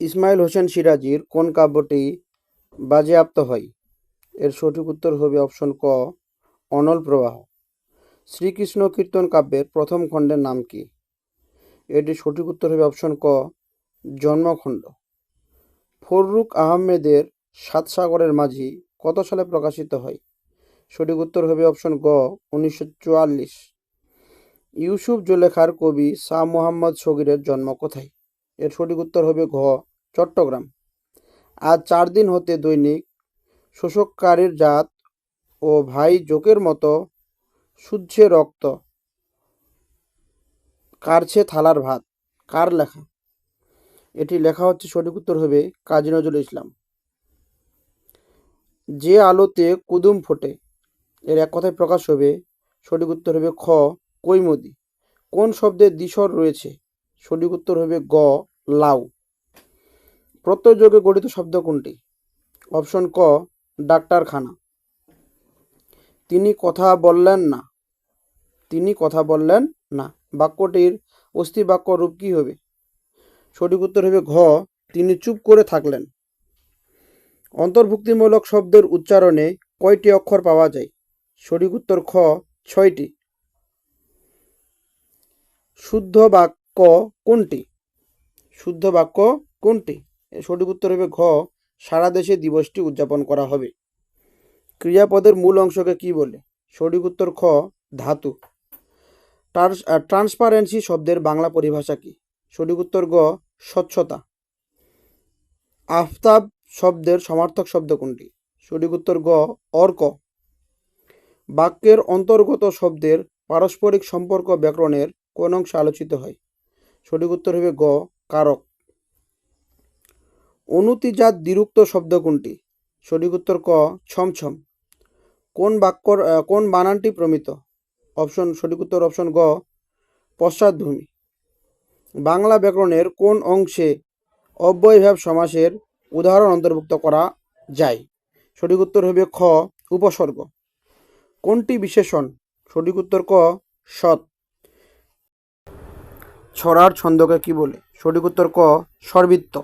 ইসমাইল হোসেন সিরাজির কোন কাব্যটি বাজেয়াপ্ত হয়? এর সঠিক উত্তর হবে অপশন ক, অনল প্রবাহ। শ্রীকৃষ্ণ কীর্তন কাব্যের প্রথম খণ্ডের নাম কি? এটির সঠিক উত্তর হবে অপশন ক, জন্মখণ্ড। ফররুক আহমেদের সাত সাগরের মাঝি কত সালে প্রকাশিত হয়? সঠিক উত্তর হবে অপশন গ, উনিশশো চুয়াল্লিশ। ইউসুফ জুলেখার কবি শাহ মোহাম্মদ সগিরের জন্ম কোথায়? এর সঠিক উত্তর হবে ঘ চট্টগ্রাম। আজ চার দিন হতে দৈনিক শোষককারীর জাত ও ভাই জোকের মতো শুদ্ধে রক্ত কারছে থালার ভাত। কার লেখা? এটি লেখা হচ্ছে সঠিক উত্তর হবে কাজী নজরুল ইসলাম। যে আলোতে কুদুম ফোটে, এর এক কথায় প্রকাশ হবে সঠিক উত্তর হবে খ, কৈমদি। কোন শব্দের দ্বিস্বর রয়েছে? সঠিক উত্তর হবে গ, লাউ। প্রত্যয়যোগে গঠিত শব্দ কোনটি? অপশন ক, ডাক্তারখানা। তিনি কথা বললেন না। তিনি কথা বললেন না। বাক্যটির অস্থি বাক্য রূপ কী হবে? সঠিক উত্তর হবে ঘ, তিনি চুপ করে থাকলেন। অন্তর্ভুক্তিমূলক শব্দের উচ্চারণে কয়টি অক্ষর পাওয়া যায়? সঠিক উত্তর খ, ছয়টি। শুদ্ধ বাক্য কোনটি? শুদ্ধ বাক্য কোনটি? সঠিক উত্তর হবে ঘ, সারা দেশে দিবসটি উদযাপন করা হবে। ক্রিয়াপদের মূল অংশকে কি বলে? সঠিক উত্তর খ, ধাতু। ট্রান্সপারেন্সি শব্দের বাংলা পরিভাষা কি? সঠিক উত্তর গ, স্বচ্ছতা। আফতাব শব্দের সমার্থক শব্দ কোনটি? সঠিক উত্তর গ, অর্ক। বাক্যের অন্তর্গত শব্দের পারস্পরিক সম্পর্ক ব্যাকরণের কোন অংশে আলোচিত হয়? সঠিক উত্তর হবে গ, কারক। অনুতিজাত দ্বিরুক্ত শব্দ কোনটি? সঠিক উত্তর ক, ছমছম। কোন বাক্যর কোন বানানটি প্রমিত? অপশন, সঠিক উত্তর অপশন গ, পশ্চাৎভূমি। বাংলা ব্যাকরণের কোন অংশে অব্যয়ভাব সমাসের উদাহরণ অন্তর্ভুক্ত করা যায়? সঠিক উত্তর হবে খ, উপসর্গ। কোনটি বিশেষণ? সঠিক উত্তর ক, সৎ। ছড়ার ছন্দকে কি বলে? সঠিক উত্তর ক, সর্বিত্ত।